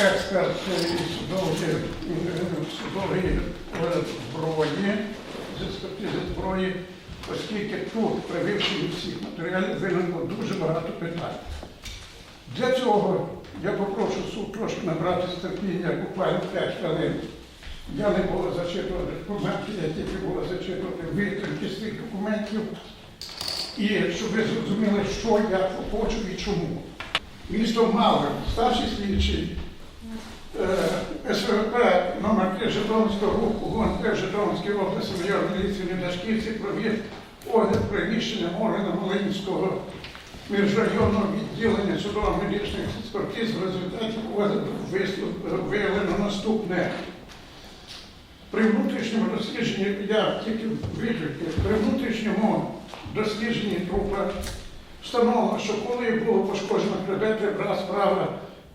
експерт судової, зброї, з експертизи зброї, оскільки тут, при вивченні всіх матеріалів, виникло дуже багато питань. Для цього я попрошу суд трошки набрати терпіння, буквально 5 хвилин. Я не буду зачитувати документи, я тільки буду зачитувати витримки з цих документів. І щоб ви зрозуміли, що я хочу і чому. Місто Малин, старший слідчий СВП номер 3 Житомирського ГУНП Житомирської області майор міліції Недашківці провів огляд приміщення органу Волинського міжрайонного відділення судово-медичних експертиз. В результаті огляду виявлено наступне. При внутрішньому дослідженні, я тільки відповідь, при внутрішньому дослідженні трупа встановлено, що коли було пошкоджено хребет, справа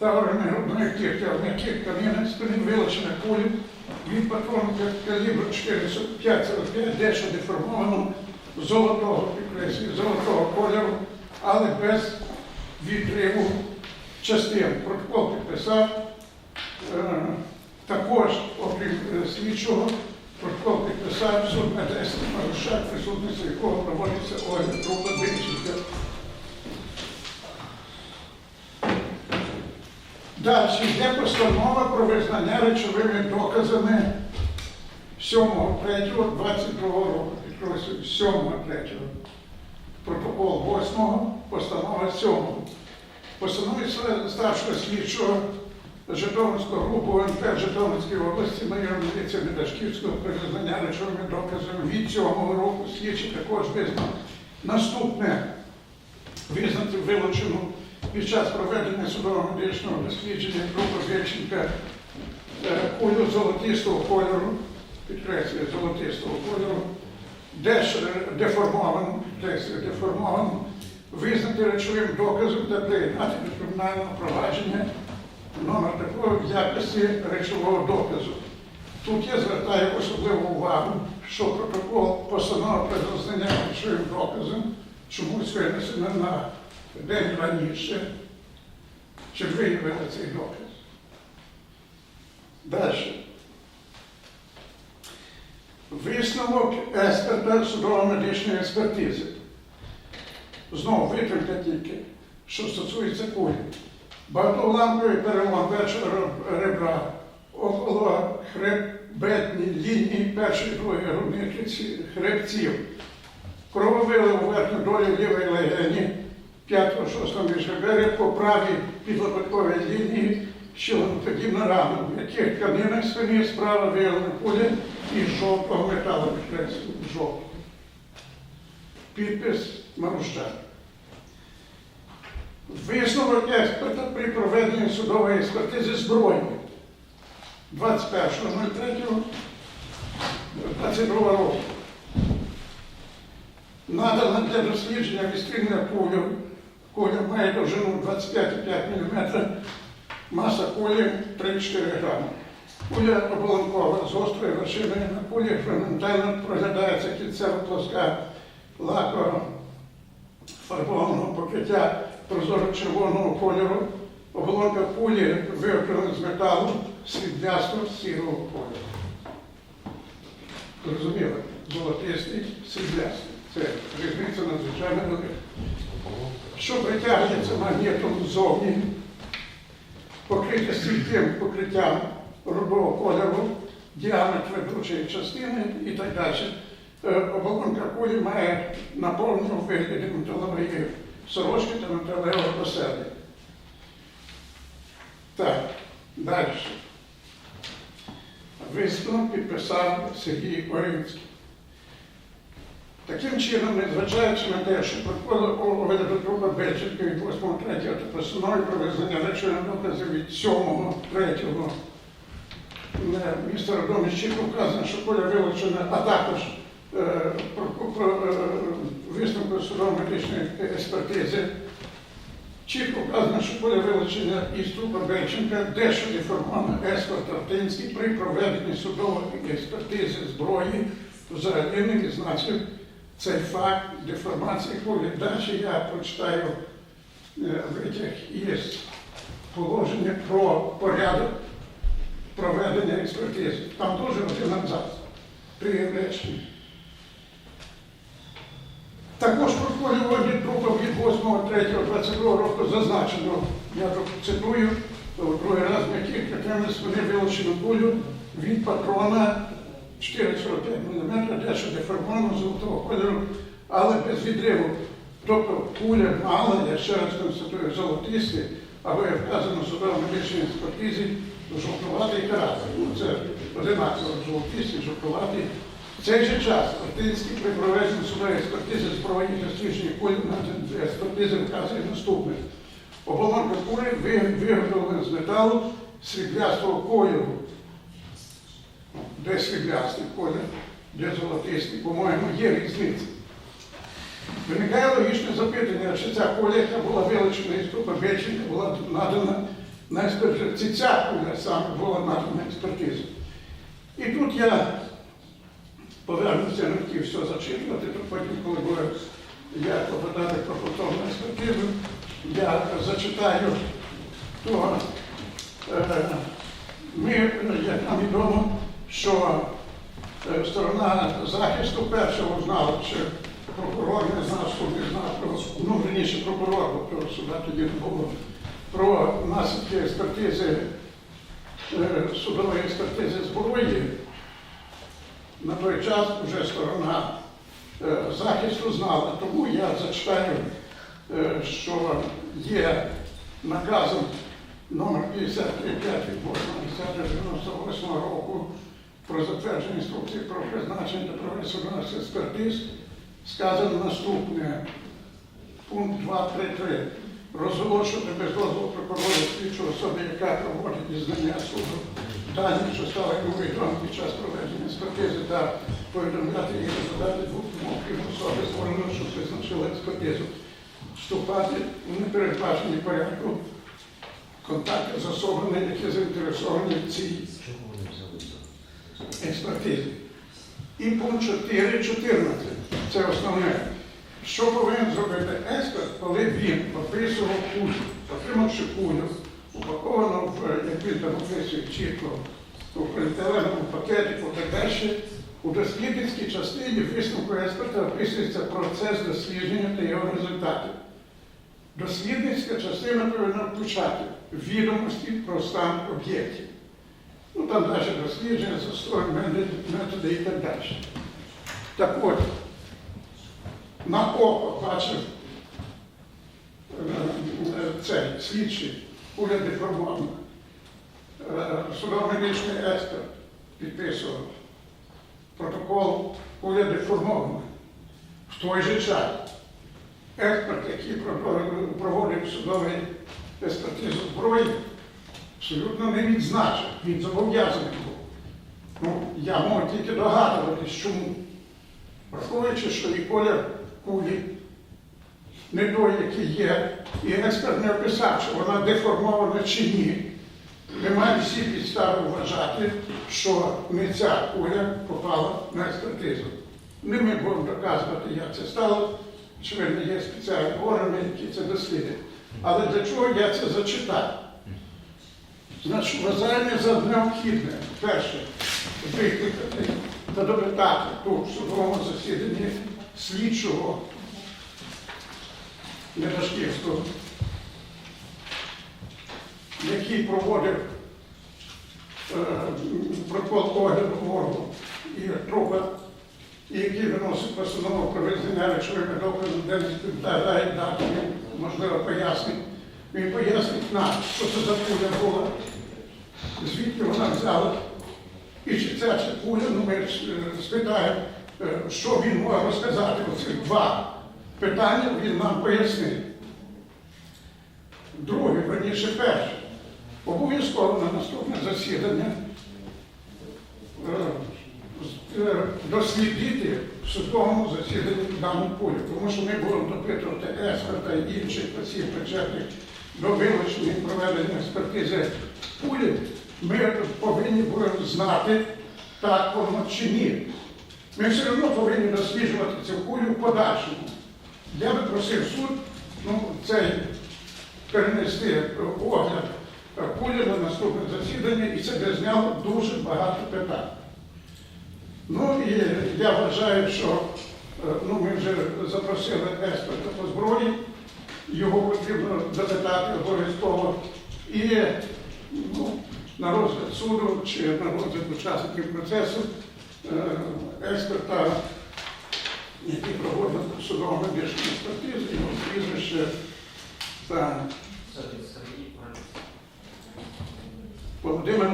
та органи грудної кірки, в яких кам'яних спини вилучена кулі від патрону калібру 45-45, дещо деформовано золотого золотого кольору, але без відриву частин. Протокол підписав. Е, також, окрім е, слідчого, протокол підписав суд 10 Марушак, присутності якого проводиться огляд трупа Диченка. Далі йде постанова про визнання речовими доказами 7.3.22 року. Підкреслюю, 7.3. Протокол 8, постанова 7. Постанови старшого слідчого Житомирського групу НП Житомирської області майора міліції Медашківського про визнання речовими доказами від цього року слідчий також визнав наступне визнати вилучену під час проведення судового медичного дослідження групи Вільченка е, кулю золотистого кольору, підкреслюю, золотистого кольору, дещо підкреслюю, деформовану, визнати речовим доказом та приєднати до кримінального провадження номер такого в якості речового доказу. Тут я звертаю особливу увагу, що протокол постанова про визнання речовим доказом чомусь винесено на день раніше, чи виявили цей доказ. Далі. Висновок експерта судово-медичної експертизи. Знову витримка тільки, що стосується кулі. Багатоламковий перелом першого ребра, около хребетні лінії першої і другої грудних хребців, крововили у верхню долю лівої легені 5-6 міжреберя по правій підлопатковій лінії щелеподібна рана, в яких тканинах спині справа виявлена куля із жовтого металу, жовтого. Підпис Марущак. Висновок експерта при проведенні судової експертизи зброї 21.03.22 року. Надана для дослідження відстрільна куля. Куля має довжину 25,5 мм, маса кулі 3-4 грами. Куля оболонкова з гострою вершиною на кулі фрагментально проглядається кільцева плоска лаково фарбованого покриття прозоро-червоного кольору, оболонка кулі виготовлена з металу сріблясто сірого кольору. Зрозуміло, золотистий, сріблястий. Це різниця надзвичайно велика. Що притягується магнітом ззовні, покрите стійким покриттям рудого кольору, діаметр ведучої частини і так далі. Е, Оболонка кулі має наповнену вигляді металової сорочки та металевого посади. Так, далі. Висновок підписав Сергій Оринський. Таким чином, незважаючи на те, що протокол огляду трупа Бельченка від 8.3 та постанови про визнання речових доказів від 7.3 міста Родомищі вказано, що поля вилучена, а також е, про, е, висновку судово-медичної експертизи. Чітко вказано, що поля вилучення із трупа Бельченка дещо деформовано ескорт Артинський при проведенні судової експертизи зброї взагалі не відзначив цей факт деформації кулі. Далі я прочитаю е, витяг із положення про порядок проведення експертизи. Там теж один абзац при. Також в протоколі огляд трупа від 8.3.22 року зазначено, я тут цитую, в другий раз на кілька темниць вони вилучили кулю від патрона 4,45 мм, дещо деформовано золотого кольору, але без відриву. Тобто куля мала, я ще раз констатую, золотисті, або як вказано в судово-медичній експертизі, жовтуватий каратер. Ну, це одинаково золотисті, жовтуватий. В цей же час Артинський при проведенні судової експертизи з проведення дослідження кулі на експертизи вказує наступне. Оболонка кулі ви- виготовлена з металу сріблястого кольору. Де сріблястий колір, де золотистий, по-моєму, є різниця. Виникає логічне запитання, чи ця куля, яка була вилучена із трупа Беченка, була надана на експертизу. Чи ця куля саме була надана на експертизу. І тут я повернуся, не хотів все зачитувати, то потім, коли буде я попадати про повторну експертизу, я зачитаю то, е, ми, як нам відомо, що е, сторона захисту першого знала, чи прокурор не знав, суд не знав, про, ну, верніше прокурор, бо того суда тоді не було, про наслідки експертизи, е, судової експертизи зброї. На той час вже сторона е, захисту знала, тому я зачитаю, що є наказом номер 53 від 98 року про затвердження інструкції про призначення та проведення експертиз сказано наступне. Пункт 2.3.3. Розголошувати без дозволу прокурора слідчої особи, яка проводить дізнання суду дані, що стали йому під час проведення експертизи та повідомляти їх результати двох умов особи, створеної, що призначила експертизу. Вступати у непередбачені порядку контакти з особами, які заінтересовані в цій експертизі. І пункт 4.14. Це основне. Що повинен зробити експерт, коли він описував кулю, отримавши кулю, упаковану в, як він там описує чітко, у поліетиленовому пакетику та далі, у дослідницькій частині висновку експерта описується процес дослідження та його результати. Дослідницька частина повинна включати відомості про стан об'єктів. Ну там далі дослідження, застосовуємо методи і так далі. Так от, на око бачив е, е, цей слідчий уряд деформовано. Судово-медичний експерт підписував протокол уряд деформовано. В той же час експерт, який про- проводив судовий експертизу зброї, абсолютно не відзначив, він зобов'язаний був. Ну, я можу тільки догадуватись, чому. Враховуючи, що і колір кулі не той, який є, і експерт не описав, чи вона деформована чи ні. Немає всі підстави вважати, що не ця куля попала на експертизу. Не ми будемо доказувати, як це стало. Очевидно, є спеціальні органи, які це дослідять. Але для чого я це зачитав? Значить, вважаємо за необхідне, перше, викликати та допитати тут в судовому засіданні слідчого. Лебашківського, який проводив е, протокол огляду моргу і трупа, і який виносить постанову про визнання доказами, де не відповідає можливо, пояснить. Він пояснить нам, що це за була, звідки вона взяла. І чи ця чи куля, ну ми е, спитаємо, е, що він може розказати оці два питання, він нам пояснив. Друге, верніше перше, обов'язково на наступне засідання е, дослідити в судовому засіданні дану кулю, тому що ми будемо допитувати експерта і інших осіб причетних до вилучення і проведення експертизи кулі, ми повинні будемо знати, так воно чи ні. Ми все одно повинні досліджувати цю кулю в подальшому. Я би просив суд ну, цей перенести огляд кулі на наступне засідання, і це би зняло дуже багато питань. Ну і я вважаю, що е, ну, ми вже запросили експерта по зброї, його потрібно запитати обов'язково. І ну, на розгляд суду чи на розгляд учасників процесу е, експерта, який проводив судово медичну експертизу, його прізвище та Володимир.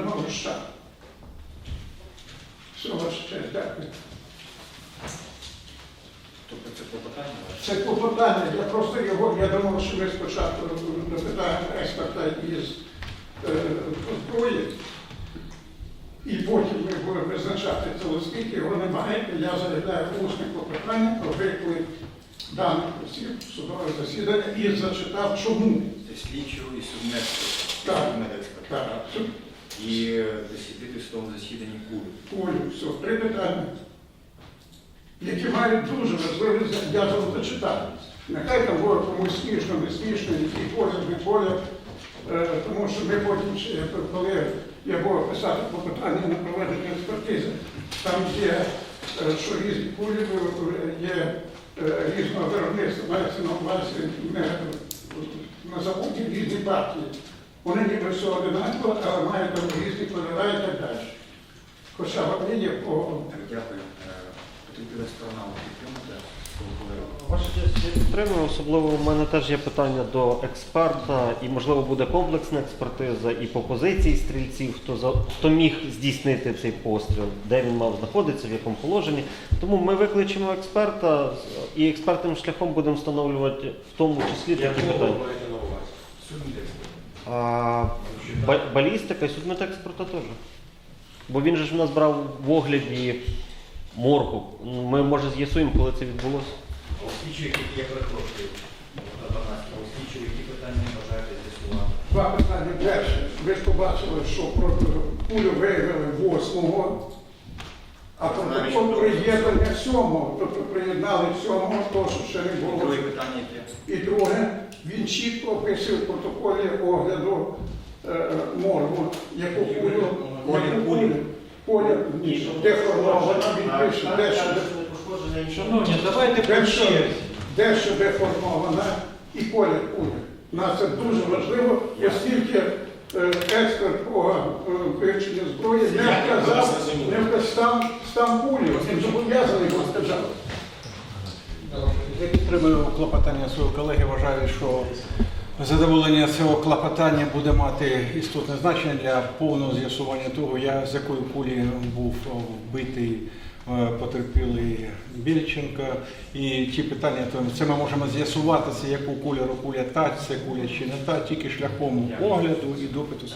Все, ваше честь, дякую. Тобто це клопотання? Це клопотання, я просто його, я думав, що ми спочатку допитаємо експерта із е, і потім ми будемо визначати це, оскільки його немає, я заявляю усне клопотання про виклик даних осіб судове засідання і зачитав чому. Це слідчого і. Так. І е, дослідити в тому засіданні кулю. Олю, все, три питання, які мають дуже важливі я вам зачитаю. Нехай там буде комусь смішно, не смішно, який погляд, не погляд, тому що ми потім, коли я буду писати по питанню на проведення експертизи, там є, е, що різні кулі е, є е, різного виробництва, мається на увазі на заводі різні партії. Вони ніби все одинаково, але мають там різні кольори і так далі. Хоча вони є по дякую. Е, Потерпіла сторона колегу? Ваша честь, я підтримую. Особливо у мене теж є питання до експерта, і можливо буде комплексна експертиза і по позиції стрільців, хто за хто міг здійснити цей постріл, де він мав знаходитися, в якому положенні. Тому ми викличемо експерта і експертним шляхом будемо встановлювати в тому числі такі питання. А, ба- балістика і судмедексперта теж. Бо він же ж в нас брав в огляді моргу. Ми може з'ясуємо, коли це відбулося. Слідчі, які я перепрошую, слідчі, які питання бажаєте з'ясувати? два питання. Перше, ви ж побачили, що кулю виявили 8-го, а протокол приєднання 7-го, тобто приєднали 7-го, то, що ще не було. Друге питання яке? І друге, він чітко описує в протоколі огляду е, моргу, яку кулю, яку кулю, куля деформована, він пише, де що Шановні, давайте по дещо, черзі. дещо деформована і колір кулі. Нас це дуже важливо, оскільки е, експерт по е, вивченню зброї не вказав, не вказав стан, кулі, він зобов'язаний його сказати. Я підтримую клопотання свого колеги. Вважаю, що задоволення цього клопотання буде мати істотне значення для повного з'ясування того, я, з якої кулі був вбитий е, потерпілий Більченко. І ті питання, то це ми можемо з'ясувати, це яку кольору куля та, це куля чи не та, тільки шляхом огляду і допиту.